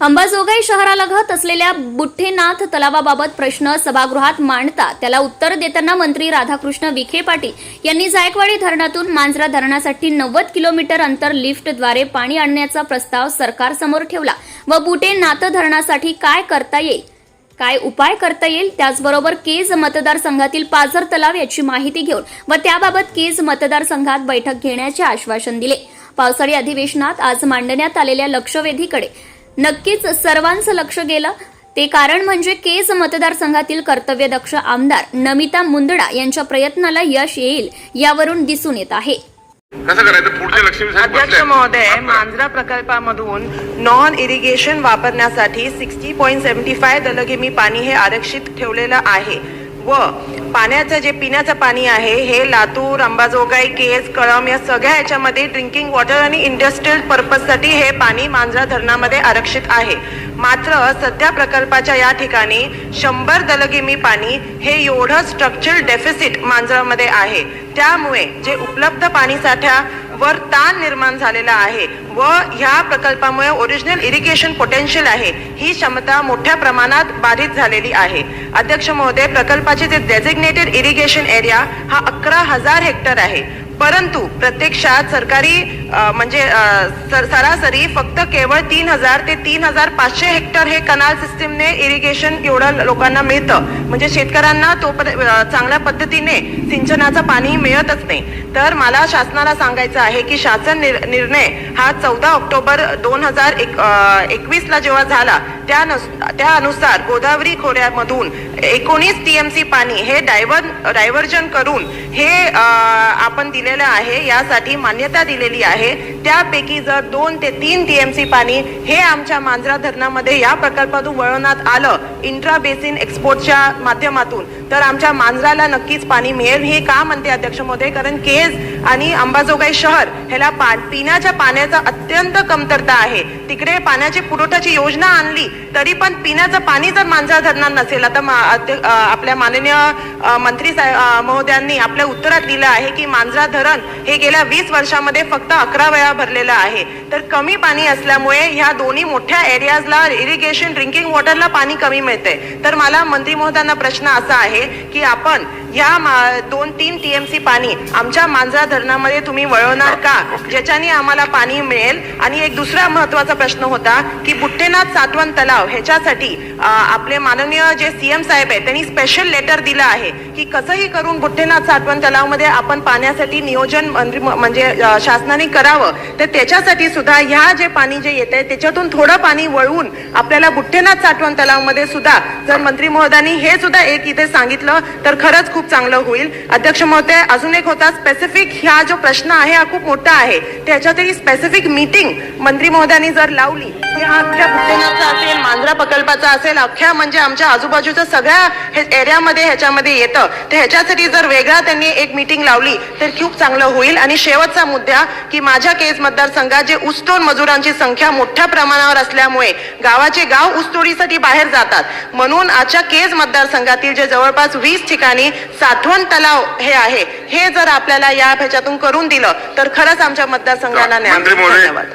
अंबाजोगाई शहरालगत असलेल्या बुठ्ठेनाथ तलावाबाबत प्रश्न सभागृहात मांडता त्याला उत्तर देताना मंत्री राधाकृष्ण विखे पाटील यांनी जायकवाडी धरणातून मांजरा धरणासाठी नव्वद किलोमीटर अंतर लिफ्टद्वारे पाणी आणण्याचा प्रस्ताव सरकारसमोर ठेवला. व बुटेनाथ धरणासाठी काय करता येईल? काय उपाय करता येईल? त्याचबरोबर केज मतदारसंघातील पाझर तलाव याची माहिती घेऊन व त्याबाबत केज मतदारसंघात बैठक घेण्याचे आश्वासन दिले. पावसाळी अधिवेशनात आज मांडण्यात आलेल्या लक्षवेधीकडे नक्कीच सर्वांचं लक्ष गेलं ते कारण म्हणजे केज मतदारसंघातील कर्तव्यदक्ष आमदार नमिता मुंदडा यांच्या प्रयत्नाला यश येईल यावरून दिसून येत आहे कसं करायचं पुढचे लक्ष्मी साहेब अध्यक्ष. महोदय. मांजरा प्रकल्पामधून नॉन इरिगेशन वापरण्यासाठी सिक्स्टी पॉईंट सेव्हन्टी फाय दलगेमी पाणी हे आरक्षित ठेवलेलं आहे व पाण्याचं जे पिण्याचं पाणी आहे हे लातूर अंबाजोगाई केस कळम या सगळ्या याच्यामध्ये ड्रिंकिंग वॉटर आणि इंडस्ट्रीयल पर्पजसाठी हे पाणी मांजरा धरणामध्ये आरक्षित आहे. मात्र सध्या प्रकल्पाच्या या ठिकाणी शंभर दलगिमी पाणी हे एवढं स्ट्रक्चरल डेफिसिट मांजरामध्ये आहे. त्यामुळे जे उपलब्ध पाणी वर ताण निर्माण झालेला आहे व ह्या प्रकल्पामुळे ओरिजिनल इरिगेशन पोटेन्शियल आहे. ही क्षमता मोठ्या प्रमाणात बाधित झालेली आहे. अध्यक्ष महोदय प्रकल्पाचे जे डेझिग्नेटेड इरिगेशन एरिया हा अकरा हजार हेक्टर आहे. परंतु प्रत्यक्षात सरकारी म्हणजे सर- सरासरी फक्त केवळ तीन हजार ते तीन हजार पाचशे हेक्टर हे कनाल सिस्टीमने इरिगेशन एवढं लोकांना मिळतं. म्हणजे शेतकऱ्यांना तो चांगल्या पद्धतीने सिंचनाचं पाणी मिळतच नाही. तर मला शासनाला सांगायचं आहे की शासन निर- निर्णय हा चौदा ऑक्टोबर दोन हजार एक एकवीसला जेव्हा झाला त्यानुस त्यानुसार गोदावरी खोऱ्यामधून एकोणीस टीएमसी पाणी हे डायव्हर डायव्हर्जन करून हे आपण दिलेलं आहे. यासाठी मान्यता दिलेली आहे. त्यापैकी जर दोन ते तीन टीएमसी पाणी हे आमच्या मांजरा धरणामध्ये या प्रकल्पातून वळवण्यात आलं इंट्रा बेसिन एक्सपोर्टच्या माध्यमातून. तर आमच्या मांजराला नक्कीच पाणी मिळेल. हे का म्हणते अध्यक्ष महोदय कारण केज आणि अंबाजोगाई शहर ह्याला पा पिण्याच्या पाण्याचा अत्यंत कमतरता आहे. तिकडे पाण्याची पुरवठ्याची योजना आणली तरी पण पिण्याचं पाणी जर मांजरा धरणार नसेल आता आपल्या माननीय मंत्री साहेब महोदयांनी आपल्या उत्तरात दिलं आहे की मांजरा धरण हे गेल्या वीस वर्षामध्ये फक्त अकरा वेळा भरलेलं आहे. तर कमी पाणी असल्यामुळे ह्या दोन्ही मोठ्या एरियाजला इरिगेशन ड्रिंकिंग वॉटरला पाणी कमी मिळते तर मला मंत्री महोदयांना प्रश्न असा आहे की आपण या मा- दोन तीन टीएमसी पाणी आमच्या मांजरा धरणामध्ये तुम्ही वळवणार का? ज्याच्याने आम्हाला पाणी मिळेल. आणि एक दुसरा महत्त्वाचा प्रश्न होता की बुट्टेनाथ सातवन तलाव ह्याच्यासाठी आपले माननीय जे सीएम साहेब आहेत त्यांनी स्पेशल लेटर दिलं आहे की कसंही करून बुट्टेनाथ सातवन तलावमध्ये आपण पाण्यासाठी नियोजन म्हणजे शासनाने करावं. तर त्याच्यासाठी सुद्धा ह्या जे पाणी जे येत आहे त्याच्यातून थोडं पाणी वळवून आपल्याला बुट्टेनाथ साठवण तलावमध्ये सुद्धा जर मंत्री महोदयांनी हे सुद्धा एक इथे सांगितलं तर खरंच खूप चांगलं होईल. अध्यक्ष महोदय अजून एक होता स्पेसिफिक ह्या जो प्रश्न आहे हा खूप मोठा आहे. त्याच्यातही स्पेसिफिक मीटिंग मंत्री महोदयांनी जर लावली हा अख्ख्या बुट्टेनाथचा असेल मांजरा प्रकल्पाचा असेल अख्ख्या म्हणजे आमच्या आजूबाजूच्या सगळ्या हे एरियामध्ये ह्याच्यामध्ये येतं. तर ह्याच्यासाठी जर वेगळा त्यांनी एक मीटिंग लावली तर खूप चांगलं होईल. आणि शेवटचा मुद्दा की माझ्या केस मतदारसंघात जे ऊसतोड मजुरांची संख्या मोठ्या प्रमाणावर असल्यामुळे गावाचे गाव ऊसतोडीसाठी बाहेर जातात. म्हणून आजच्या केज मतदारसंघातील जे जवळपास वीस ठिकाणी साठवण तलाव हे आहे हे जर आपल्याला या ह्याच्यातून करून दिलं तर खरंच आमच्या मतदारसंघाला न्याय. धन्यवाद.